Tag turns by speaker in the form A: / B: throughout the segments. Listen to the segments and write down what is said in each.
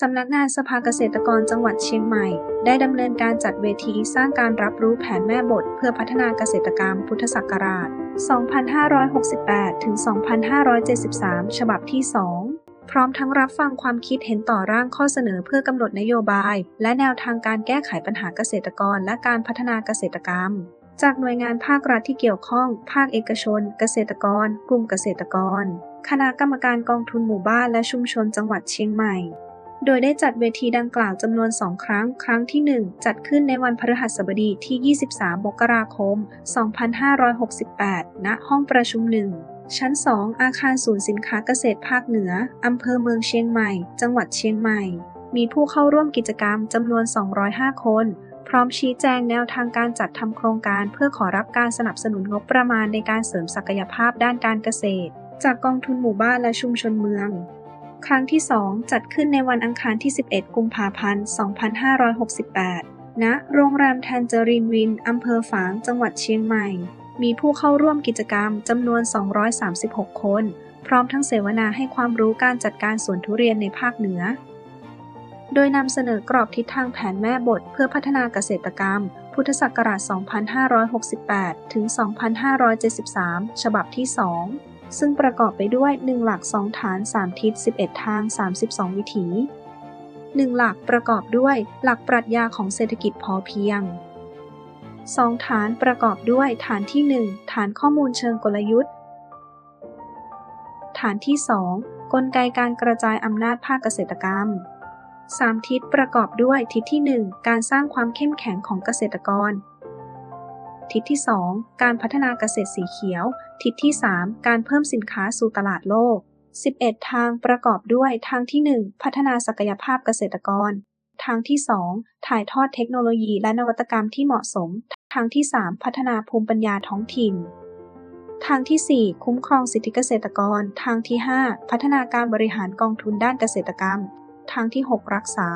A: สำนักงานสภาเกษตรกรจังหวัดเชียงใหม่ ได้ดำเนินการจัดเวทีสร้างการรับรู้แผนแม่บท เพื่อพัฒนาเกษตรกรรมพุทธศักราช 2568 ถึง 2573 ฉบับที่ 2 พร้อมทั้งรับฟังความคิดเห็นต่อร่างข้อเสนอเพื่อกำหนดนโยบาย และแนวทางการแก้ไขปัญหาเกษตรกรและการพัฒนาเกษตรกรรม จากหน่วยงานภาครัฐที่เกี่ยวข้อง ภาคเอกชน เกษตรกร กลุ่มเกษตรกร คณะกรรมการกองทุนหมู่บ้านและชุมชนจังหวัดเชียงใหม่ โดยได้จัดเวทีดังกล่าวจำนวน2ครั้ง ครั้งที่ 1 จัดขึ้นในวันพฤหัสบดีที่ 23 มกราคม 2568 ณ ห้องประชุม1ชั้น 2 อาคารศูนย์สินค้าเกษตรภาคเหนือ อำเภอเมืองเชียงใหม่ จังหวัดเชียงใหม่ มีผู้เข้าร่วมกิจกรรมจำนวน 205 คน พร้อมชี้แจงแนวทางการจัดทำโครงการเพื่อขอรับการสนับสนุนงบประมาณในการเสริมศักยภาพด้านการเกษตร จากกองทุนหมู่บ้านและชุมชนเมือง ครั้งที่ 2 จัดขึ้นในวันอังคารที่ 11 กุมภาพันธ์ 2568 ณ โรงแรมแทนเจอรินวิน อำเภอฝาง จังหวัดเชียงใหม่ มีผู้เข้าร่วมกิจกรรมจำนวน 236 คน พร้อมทั้งเสวนาให้ความรู้การจัดการสวนทุเรียนในภาคเหนือ โดยนำเสนอกรอบทิศทางแผนแม่บทเพื่อพัฒนาเกษตรกรรม พุทธศักราช 2568 ถึง 2573 ฉบับที่ 2 ซึ่งประกอบไปด้วย 1 หลัก 2 ฐาน 3 ทิศ 11 ทาง 32 วิถี1หลักประกอบด้วยหลักปรัชญาของเศรษฐกิจพอเพียง 2 ฐานประกอบด้วยฐานที่ 1 ฐานข้อมูลเชิงกลยุทธ์ ฐานที่ 2 กลไกการกระจายอำนาจภาคเกษตรกรรม 3 ทิศประกอบด้วยทิศที่ 1 การสร้างความเข้มแข็งของเกษตรกร ทิศที่ 2 การพัฒนาเกษตรสีเขียว ทิศที่ 3 การเพิ่มสินค้าสู่ตลาดโลก 11 ทางประกอบด้วยทางที่ 1 พัฒนาศักยภาพเกษตรกร ทางที่ 2 ถ่ายทอดเทคโนโลยีและนวัตกรรมที่เหมาะสม ทางที่ 3 พัฒนาภูมิปัญญาท้องถิ่น ทางที่ 4 คุ้มครองสิทธิเกษตรกร ทางที่ 5 พัฒนาการบริหารกองทุนด้านเกษตรกรรม ทางที่ 6 รักษา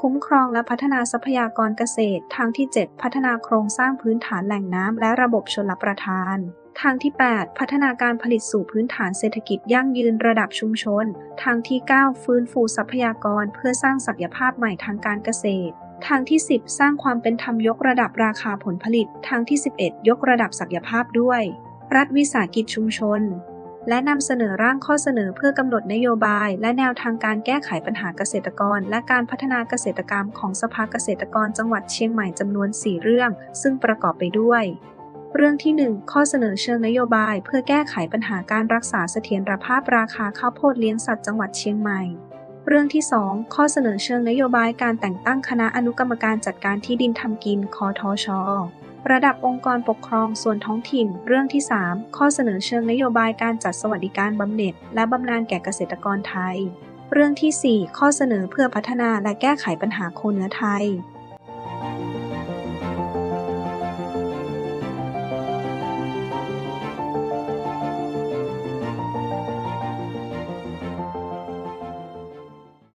A: คุ้มครองและพัฒนาทรัพยากรเกษตร ทางที่ 7 พัฒนาโครงสร้างพื้นฐานแหล่งน้ำและระบบชลประทาน ทางที่ 8 พัฒนาการผลิตสู่พื้นฐานเศรษฐกิจยั่งยืนระดับชุมชน ทางที่ 9 ฟื้นฟูทรัพยากรเพื่อสร้างศักยภาพใหม่ทางการเกษตร ทางที่ 10 สร้างความเป็นธรรมยกระดับราคาผลผลิต ทางที่ 11 ยกระดับศักยภาพด้วย รัฐวิสาหกิจชุมชน และนำเสนอร่างข้อเสนอเพื่อกำหนดนโยบาย และแนวทางการแก้ไขปัญหาเกษตรกร และการพัฒนาเกษตรกรรมของสภาเกษตรกรจังหวัดเชียงใหม่จำนวน 4 เรื่อง ซึ่งประกอบไปด้วย เรื่องที่ 1 ข้อเสนอเชิงนโยบาย เพื่อแก้ไขปัญหาการรักษาเสถียรภาพราคาข้าวโพดเลี้ยงสัตว์จังหวัดเชียงใหม่เรื่องที่ 2 ข้อเสนอเชิงนโยบายการแต่งตั้งคณะอนุกรรมการจัดการที่ดินทำกินคอทชอ ระดับองค์กรปกครองส่วนท้องถิ่น เรื่องที่ 3 ข้อเสนอเชิงนโยบายการจัดสวัสดิการบำเหน็จ และบำนาญแก่เกษตรกรไทย เรื่องที่ 4 ข้อเสนอเพื่อพัฒนาและแก้ไขปัญหาโคเนื้อไทย